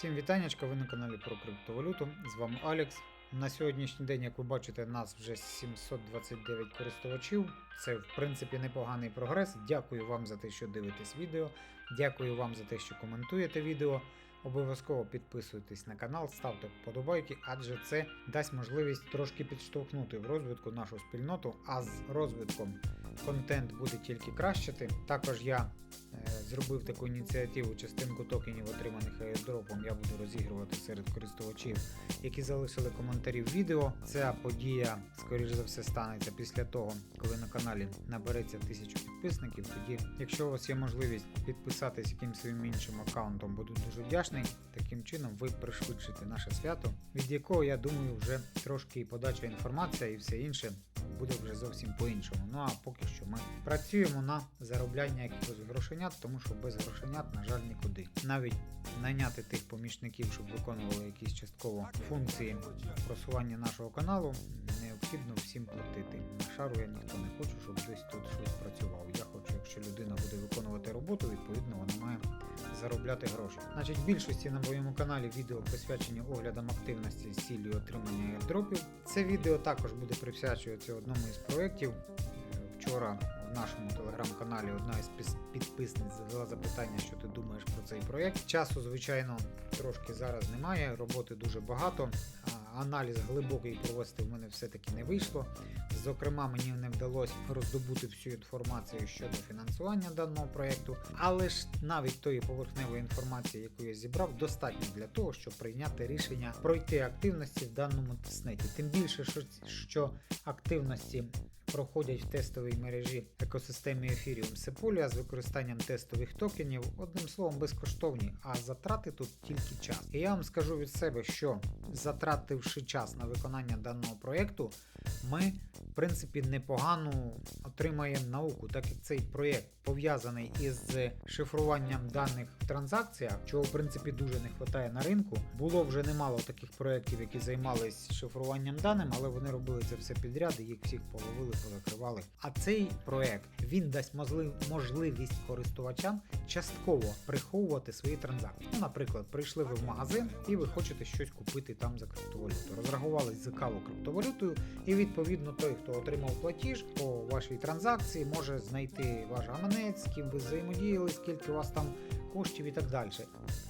Всім вітаннячка, ви на каналі про криптовалюту. З вами Алекс. На сьогоднішній день, як ви бачите, нас вже 729 користувачів. Це в принципі непоганий прогрес. Дякую вам за те, що дивитесь відео. Дякую вам за те, що коментуєте відео. Обов'язково підписуйтесь на канал, ставте вподобайки, адже це дасть можливість трошки підштовхнути в розвитку нашу спільноту, а з розвитком контент буде тільки кращити. Також я е, зробив таку ініціативу, частинку токенів, отриманих airdropом, я буду розігрувати серед користувачів, які залишили коментарі в відео. Ця подія, скоріш за все, станеться після того, коли на каналі набереться 1000 підписників. Тоді, якщо у вас є можливість підписатись якимсь своїм іншим аккаунтом, буду дуже вдячний. Таким чином, ви пришвидшите наше свято, від якого я думаю, вже трошки подача інформація і все інше буде вже зовсім по-іншому. Ну а поки що ми працюємо на заробляння якихось грошенят, тому що без грошенят, на жаль, нікуди. Навіть найняти тих помічників, щоб виконували якісь частково функції просування нашого каналу, необхідно всім платити. На шару я ніхто не хочу, щоб десь тут щось працював. Я хочу, якщо людина буде виконувати роботу, відповідно вона має заробляти гроші. Значить, в більшості на моєму каналі відео присвячені оглядам активності з цілею отримання airdropів. Це відео також буде присвячуватися одному із проєктів. Вчора в нашому телеграм-каналі одна із підписниць задала запитання, що ти думаєш про цей проєкт. Часу, звичайно, трошки зараз немає, роботи дуже багато. Аналіз глибокий провести в мене все-таки не вийшло. Зокрема, мені не вдалося роздобути всю інформацію щодо фінансування даного проєкту, але ж навіть тої поверхневої інформації, яку я зібрав, достатньо для того, щоб прийняти рішення пройти активності в даному тестнеті. Тим більше, що активності проходять в тестовій мережі екосистеми Ethereum Sepulia з використанням тестових токенів, одним словом, безкоштовні, а затрати тут тільки час. І я вам скажу від себе, що затративши час на виконання даного проєкту, ми, в принципі, непогану отримаємо науку, так як цей проєкт пов'язаний із шифруванням даних в транзакціях, чого в принципі дуже не вистачає на ринку. Було вже немало таких проєктів, які займались шифруванням даним, але вони робили це все підряд і їх всіх половили, позакривали. А цей проєкт він дасть можли- можливість користувачам частково приховувати свої транзакції. Ну, наприклад, прийшли ви в магазин і ви хочете щось купити там за криптовалюту. Розрахувались за каву криптовалютою, і відповідно той, хто отримав платіж по вашій транзакції, може знайти ваш гаманець, з ким ви взаємодіяли, скільки у вас там коштів і так далі.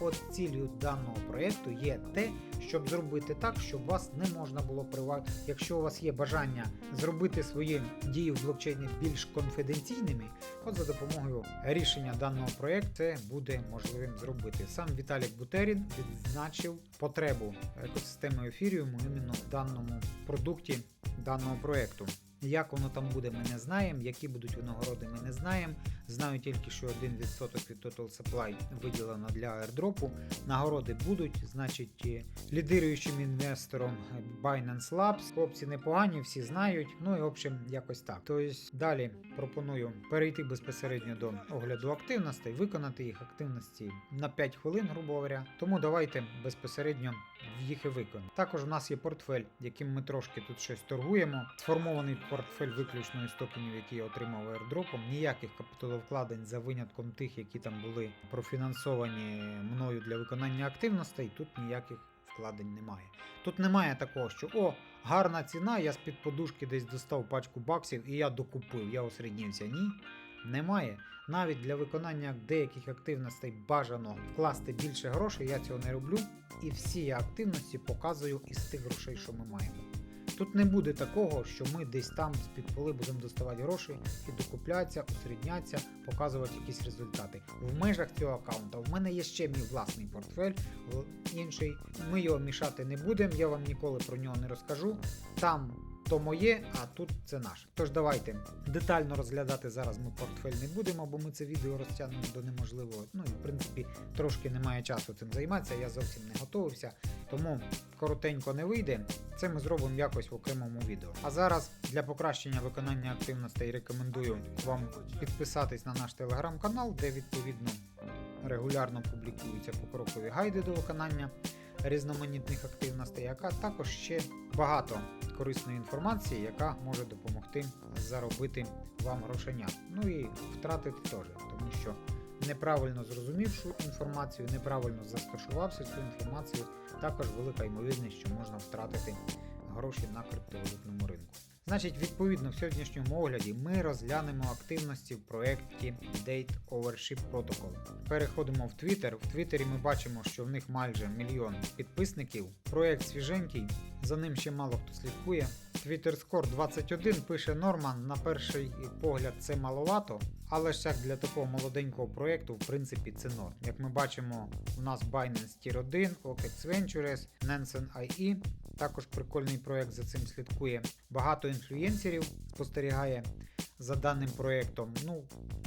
От цілею даного проєкту є те, щоб зробити так, щоб вас не можна було привати. Якщо у вас є бажання зробити свої дії в блокчейні більш конфіденційними, от за допомогою рішення даного проєкту буде можливим зробити. Сам Віталік Бутерін відзначив потребу екосистеми ефіріуму іменно в даному продукті даного проєкту. Як воно там буде, ми не знаємо. Які будуть винагороди, ми не знаємо. Знаю тільки, що 1% від Total Supply виділено для airdropу. Нагороди будуть, значить, е, лідируючим інвестором Binance Labs. Хлопці непогані, всі знають. Ну і в общем, якось так. Тобто далі пропоную перейти безпосередньо до огляду активностей, виконати їх активності на 5 хвилин, грубо говоря. Тому давайте безпосередньо їх і виконаємо. Також у нас є портфель, яким ми трошки тут щось торгуємо. Сформований портфель виключно із токенів, які я отримав airdropом. Ніяких капіталовкладень за винятком тих, які там були профінансовані мною для виконання активностей. Тут ніяких вкладень немає. Тут немає такого, що о, гарна ціна, я з-під подушки десь достав пачку баксів і я докупив, я усреднівся. Ні. Немає. Навіть для виконання деяких активностей бажано вкласти більше грошей, я цього не роблю. І всі активності показую із тих грошей, що ми маємо. Тут не буде такого, що ми десь там з-під поли будемо доставати гроші і докуплятися, усрідняться, показувати якісь результати. В межах цього аккаунта в мене є ще мій власний портфель, інший. Ми його мішати не будемо, я вам ніколи про нього не розкажу. Там то моє, а тут це наше. Тож давайте детально розглядати зараз ми портфель не будемо, бо ми це відео розтягнемо до неможливого. Ну і в принципі трошки немає часу цим займатися, я зовсім не готувався. Тому коротенько не вийде. Це ми зробимо якось в окремому відео. А зараз для покращення виконання активностей рекомендую вам підписатись на наш телеграм-канал, де відповідно регулярно публікуються покрокові гайди до виконання різноманітних активностей, а також ще багато корисної інформації, яка може допомогти заробити вам грошеня Ну і втратити теж, тому що неправильно зрозумівши інформацію, неправильно застосувався цю інформацію, також велика ймовірність, що можна втратити гроші на криптовалютному ринку. Значить, відповідно, в сьогоднішньому огляді ми розглянемо активності в проєкті Date Overship Protocol. Переходимо в Twitter. В Твіттері ми бачимо, що в них майже мільйон підписників. Проєкт свіженький, за ним ще мало хто слідкує. Twitter Score 21 пише Норман. На перший погляд це маловато, але ж як для такого молоденького проєкту, в принципі, це норм. Як ми бачимо, у нас Binance Tier 1, OKEX Ventures, Nansen IE. Також прикольний проєкт за цим слідкує. Багато інфлюєнсерів спостерігає за даним проєктом. Ну,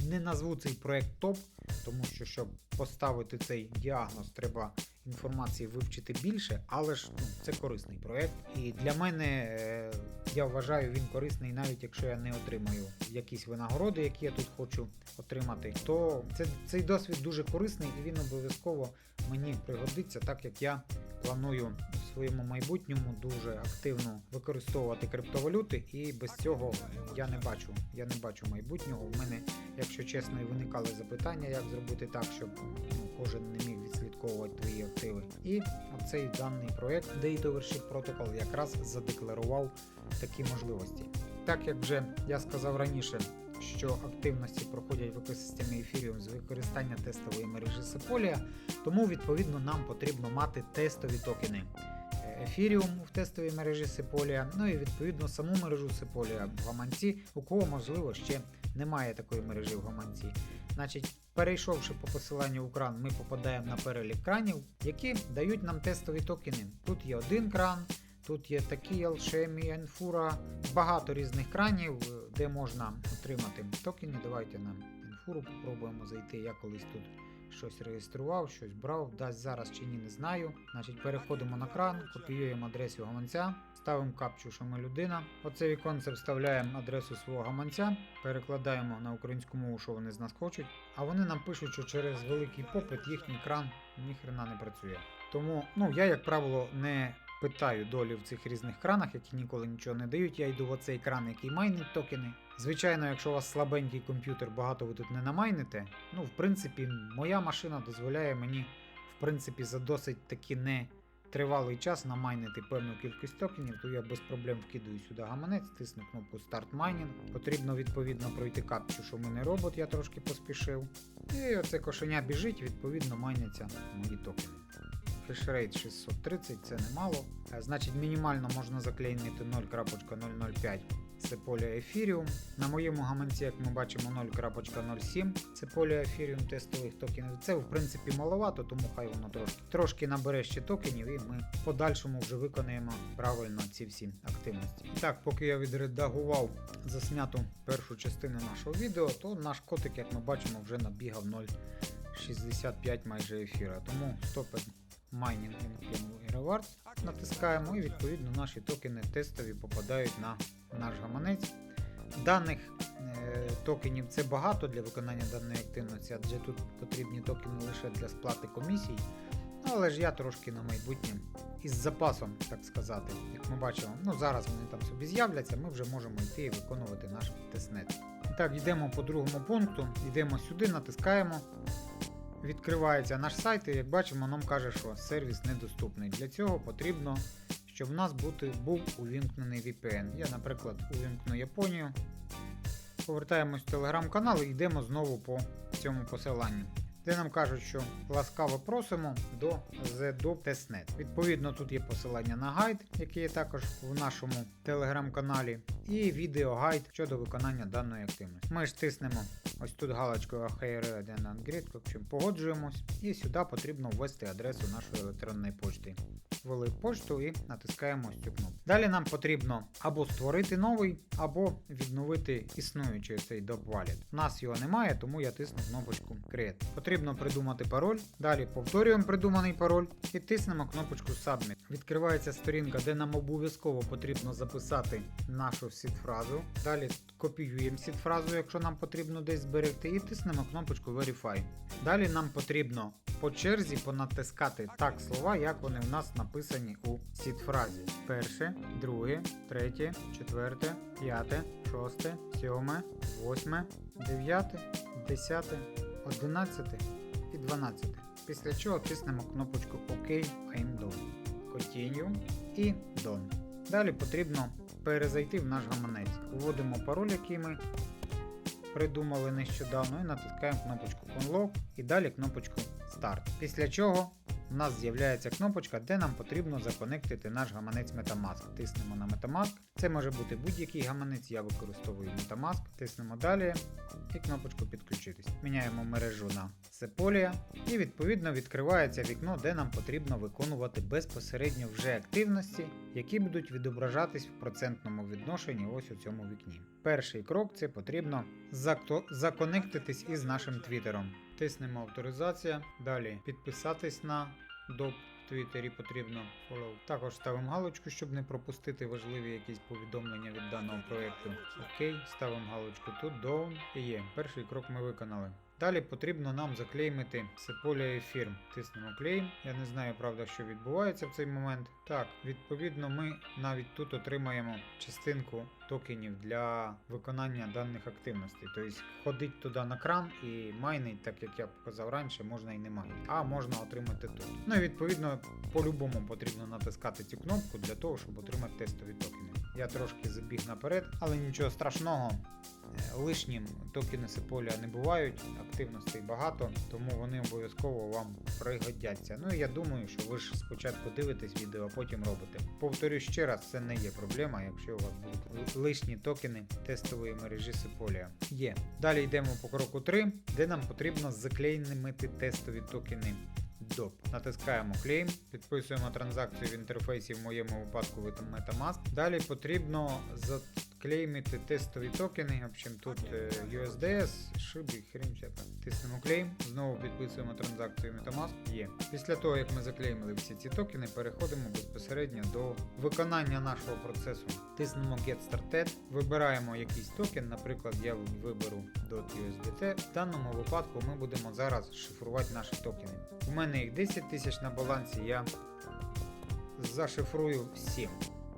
не назву цей проєкт топ, тому що щоб поставити цей діагноз, треба інформації вивчити більше, але ж ну, це корисний проєкт. І для мене е, я вважаю він корисний, навіть якщо я не отримаю якісь винагороди, які я тут хочу отримати, то це, цей досвід дуже корисний і він обов'язково мені пригодиться, так як я планую своєму майбутньому дуже активно використовувати криптовалюти, і без цього я не бачу. Я не бачу майбутнього. У мене, якщо чесно, і виникали запитання, як зробити так, щоб ну, кожен не міг відслідковувати твої активи. І оцей даний проект Date Overship Protocol якраз задекларував такі можливості. Так як вже я сказав раніше, що активності проходять в екосистемі Ethereum з використання тестової мережі Sepolia, тому відповідно нам потрібно мати тестові токени. Ethereum в тестовій мережі Sepolia, ну і відповідно саму мережу Sepolia в гаманці, у кого можливо ще немає такої мережі в гаманці. Значить, перейшовши по посиланню в кран, ми попадаємо на перелік кранів, які дають нам тестові токени. Тут є один кран, тут є такі Alchemy, Enfura, багато різних кранів, де можна отримати токени. Давайте на Enfura попробуємо зайти. Я колись тут щось реєстрував, щось брав, дасть зараз чи ні, не знаю. Значить, переходимо на кран, копіюємо адресу гаманця, ставимо капчу, що ми людина. Оце віконце вставляємо адресу свого гаманця, перекладаємо на українську мову, що вони з нас хочуть. А вони нам пишуть, що через великий попит їхній кран ніхрена не працює. Тому, ну я, як правило, не питаю долі в цих різних кранах, які ніколи нічого не дають. Я йду в оцей кран, який майнить токени. Звичайно, якщо у вас слабенький комп'ютер, багато ви тут не намайните. Ну, в принципі, моя машина дозволяє мені, в принципі, за досить таки не тривалий час намайнити певну кількість токенів, то я без проблем вкидаю сюди гаманець, тисну кнопку Start Mining. Потрібно відповідно пройти капчу, що в мене робот, я трошки поспішив. І оце кошеня біжить, відповідно майняться мої токени. Фешрейт 630 це немало. Е, Значить, мінімально можна заклеймити 0.005 це поле Ethereum. На моєму гаманці, як ми бачимо, 0.07 це Ethereum тестових токенів. Це в принципі маловато, тому хай воно трошки трошки набере ще токенів, і ми в подальшому вже виконаємо правильно ці всі активності. І так, поки я відредагував засняту першу частину нашого відео, то наш котик, як ми бачимо, вже набігав 0.65 майже ефіра. Тому стопи Mining and Rewards натискаємо і відповідно наші токени тестові попадають на наш гаманець. Даних е, токенів це багато для виконання даної активності, адже тут потрібні токени лише для сплати комісій. Ну, Але ж я трошки на майбутнє із запасом, так сказати, як ми бачимо, ну зараз вони там собі з'являться, ми вже можемо йти і виконувати наш тестнет. І так, йдемо по другому пункту, йдемо сюди, натискаємо. Відкривається наш сайт, і як бачимо, нам каже, що сервіс недоступний. Для цього потрібно, щоб в нас бути, був увімкнений VPN. Я, наприклад, увімкну Японію. Повертаємось в телеграм-канал і йдемо знову по цьому посиланню. Де нам кажуть, що ласкаво просимо до ZDOP. Відповідно, тут є посилання на гайд, який є також в нашому телеграм-каналі, і відеогайд щодо виконання даної активності. Ми ж тиснемо ось тут галочкою AHR Ungrid, в общем, погоджуємось, і сюди потрібно ввести адресу нашої електронної почти. Ввели почту і натискаємо ось цю кнопку. Далі нам потрібно або створити новий, або відновити існуючий цей Wallet. У нас його немає, тому я тисну кнопочку Create. Потрібно придумати пароль. Далі повторюємо придуманий пароль і тиснемо кнопочку Submit. Відкривається сторінка, де нам обов'язково потрібно записати нашу сід-фразу. Далі копіюємо сід-фразу, якщо нам потрібно десь зберегти, і тиснемо кнопочку Verify. Далі нам потрібно по черзі понатискати так слова, як вони в нас написані у сід-фразі. Перше, друге, третє, четверте, п'яте, шосте, сьоме, восьме, дев'яте, десяте, 11 і 12. Після чого тиснемо кнопочку ОК I'm done. Continue і Done. Далі потрібно перезайти в наш гаманець. Вводимо пароль, який ми придумали нещодавно, і натискаємо кнопочку Unlock і далі кнопочку Start. Після чого у нас з'являється кнопочка, де нам потрібно законектити наш гаманець Metamask. Тиснемо на Metamask. Це може бути будь-який гаманець, я використовую Metamask. Тиснемо далі і кнопочку підключитись. Міняємо мережу на Sepolia і відповідно відкривається вікно, де нам потрібно виконувати безпосередньо вже активності, які будуть відображатись в процентному відношенні ось у цьому вікні. Перший крок це потрібно законектитись із нашим твіттером. Тиснемо авторизація, далі підписатись на доп. В Твіттері потрібно follow. Також ставимо галочку, щоб не пропустити важливі якісь повідомлення від даного проєкту. Окей, ставимо галочку тут, до є. Перший крок ми виконали. Далі потрібно нам заклеймити Sepolia ефір. Тиснемо клейм. Я не знаю, правда, що відбувається в цей момент. Так, відповідно, ми навіть тут отримаємо частинку токенів для виконання даних активностей. Тобто ходить туди на кран і майнить, так як я показав раніше, можна і не майнити. А можна отримати тут. Ну і відповідно, по-любому потрібно натискати цю кнопку для того, щоб отримати тестові токени. Я трошки забіг наперед, але нічого страшного. Е, Лишнім токени Сеполя не бувають, активностей багато, тому вони обов'язково вам пригодяться. Ну і я думаю, що ви ж спочатку дивитесь відео, а потім робите. Повторю ще раз, це не є проблема, якщо у вас будуть лишні токени тестової мережі Сеполія. Є. Далі йдемо по кроку 3, де нам потрібно заклеймити тестові токени DOP. Натискаємо клейм, підписуємо транзакцію в інтерфейсі, в моєму випадку Metamask. Далі потрібно заклеймити тестові токени. В общем, тут е, USDS, шиби, хрін всяка. Тиснемо клейм, знову підписуємо транзакцію Metamask. Є. Після того, як ми заклеймили всі ці токени, переходимо безпосередньо до виконання нашого процесу. Тиснемо Get Started, вибираємо якийсь токен, наприклад, я виберу .USDT. В даному випадку ми будемо зараз шифрувати наші токени. У мене їх 10 тисяч на балансі, я зашифрую 7.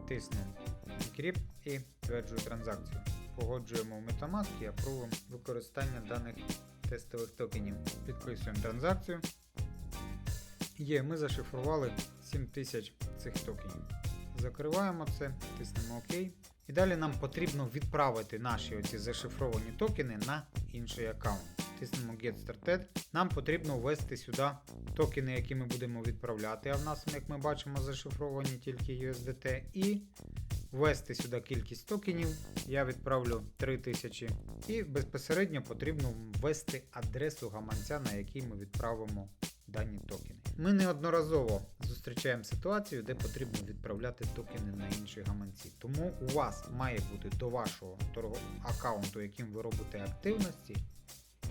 Тисну Decrypt і підтверджую транзакцію. Погоджуємо в Metamask і апрувуємо використання даних тестових токенів. Підписуємо транзакцію. Є, ми зашифрували 7000 цих токенів. Закриваємо це, тиснемо ОК. І далі нам потрібно відправити наші оці зашифровані токени на інший аккаунт. Тиснемо Get Started. Нам потрібно ввести сюди токени, які ми будемо відправляти, а в нас, як ми бачимо, зашифровані тільки USDT. І ввести сюди кількість токенів. Я відправлю 3000. І безпосередньо потрібно ввести адресу гаманця, на який ми відправимо дані токени. Ми неодноразово зустрічаємо ситуацію, де потрібно відправляти токени на інші гаманці. Тому у вас має бути до вашого торго- аккаунту, яким ви робите активності,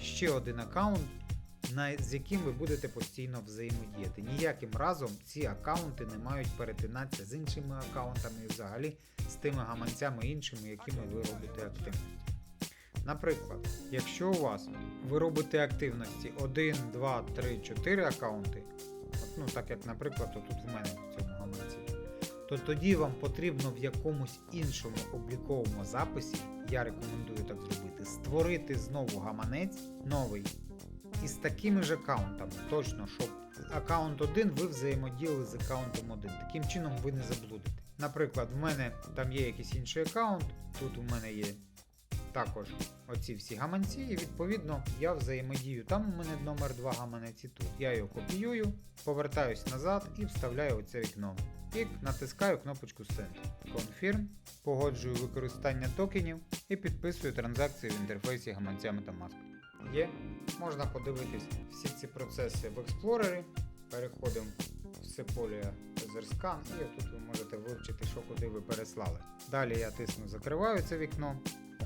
ще один аккаунт, з яким ви будете постійно взаємодіяти. Ніяким разом ці аккаунти не мають перетинатися з іншими аккаунтами і взагалі з тими гаманцями іншими, якими ви робите активності. Наприклад, якщо у вас ви робите активності 1, 2, 3, 4 аккаунти, ну так як, наприклад, тут в мене в цьому то тоді вам потрібно в якомусь іншому обліковому записі, я рекомендую так зробити, створити знову гаманець новий із такими ж аккаунтами. Точно, щоб аккаунт 1 ви взаємодіяли з аккаунтом 1. Таким чином ви не заблудите. Наприклад, в мене там є якийсь інший аккаунт, тут у мене є також оці всі гаманці, і відповідно я взаємодію. Там у мене номер 2 гаманець і тут. Я його копіюю, повертаюсь назад і вставляю оце вікно. І натискаю кнопочку Send. Confirm, погоджую використання токенів і підписую транзакції в інтерфейсі гаманця Metamask. Є, можна подивитись всі ці процеси в експлорері. Переходимо в Sepolia Scan і тут ви можете вивчити, що куди ви переслали. Далі я тисну закриваю це вікно.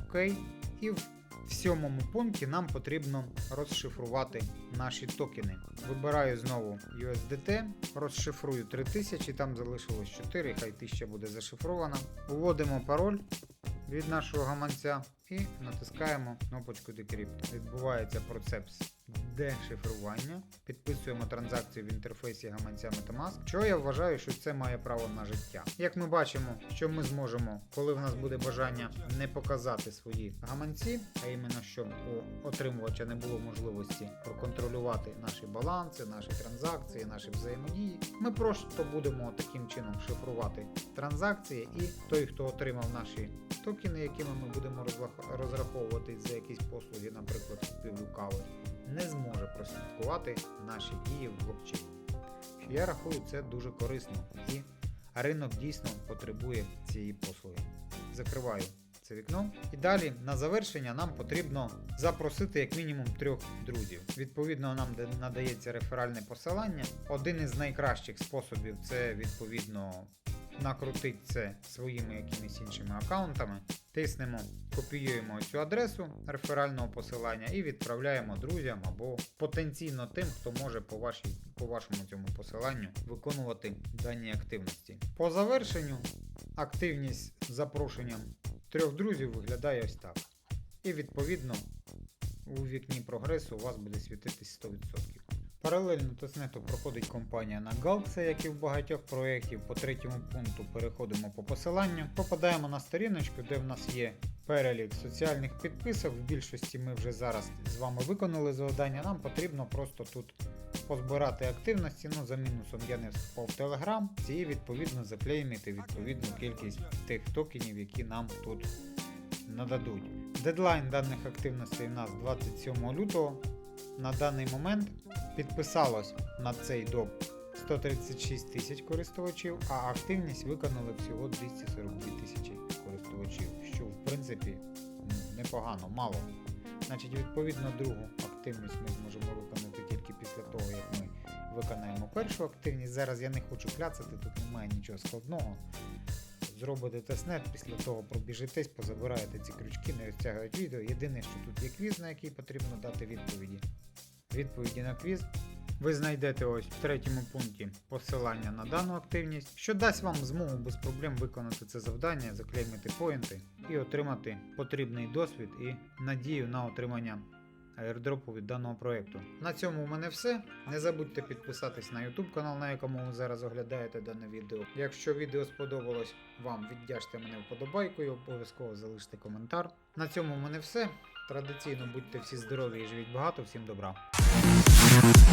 Окей. І в в сьомому пункті нам потрібно розшифрувати наші токени. Вибираю знову USDT, розшифрую 3000, там залишилось 4, хай 1000 буде зашифрована. Вводимо пароль від нашого гаманця і натискаємо кнопочку Decrypt. Відбувається процес дешифрування. Підписуємо транзакцію в інтерфейсі гаманця MetaMask, що я вважаю, що це має право на життя. Як ми бачимо, що ми зможемо, коли в нас буде бажання не показати свої гаманці, а іменно щоб у отримувача не було можливості проконтролювати наші баланси, наші транзакції, наші взаємодії. Ми просто будемо таким чином шифрувати транзакції, і той, хто отримав наші токени, якими ми будемо розраховуватись за якісь послуги, наприклад, купівлю кави, не зможе прослідкувати наші дії в блокчейні. Я рахую це дуже корисно і ринок дійсно потребує цієї послуги. Закриваю це вікно. І далі на завершення нам потрібно запросити як мінімум трьох друзів. Відповідно, нам надається реферальне посилання. Один із найкращих способів це відповідно накрутити це своїми якимись іншими аккаунтами. Тиснемо, копіюємо цю адресу реферального посилання і відправляємо друзям або потенційно тим, хто може по, вашій, по вашому цьому посиланню виконувати дані активності. По завершенню активність з запрошенням трьох друзів виглядає ось так. І відповідно у вікні прогресу у вас буде світитись 100%. Паралельно тестнету проходить компанія на Galaxy, як і в багатьох проєктів. По третьому пункту переходимо по посиланню. Попадаємо на сторіночку, де в нас є перелік соціальних підписок. В більшості ми вже зараз з вами виконали завдання. Нам потрібно просто тут позбирати активності. Ну, за мінусом я не вступав в Telegram і відповідно заклеймити відповідну кількість тих токенів, які нам тут нададуть. Дедлайн даних активностей у нас 27 лютого. На даний момент підписалось на цей доп 136 тисяч користувачів, а активність виконали всього 242 тисячі користувачів, що в принципі непогано, мало. Значить, відповідно, другу активність ми зможемо виконати тільки після того, як ми виконаємо першу активність. Зараз я не хочу кляцати, тут немає нічого складного. Зробите тестнет, після того пробіжитесь, позабираєте ці крючки, не розтягують відео. Єдине, що тут є квіз, на який потрібно дати відповіді. Відповіді на квіз ви знайдете ось в третьому пункті посилання на дану активність, що дасть вам змогу без проблем виконати це завдання, заклеймити поінти і отримати потрібний досвід і надію на отримання аірдропу від даного проєкту. На цьому у мене все. Не забудьте підписатись на YouTube канал, на якому ви зараз оглядаєте дане відео. Якщо відео сподобалось вам, віддячте мене вподобайкою, обов'язково залиште коментар. На цьому у мене все. Традиційно будьте всі здорові і живіть багато. Всім добра. Thank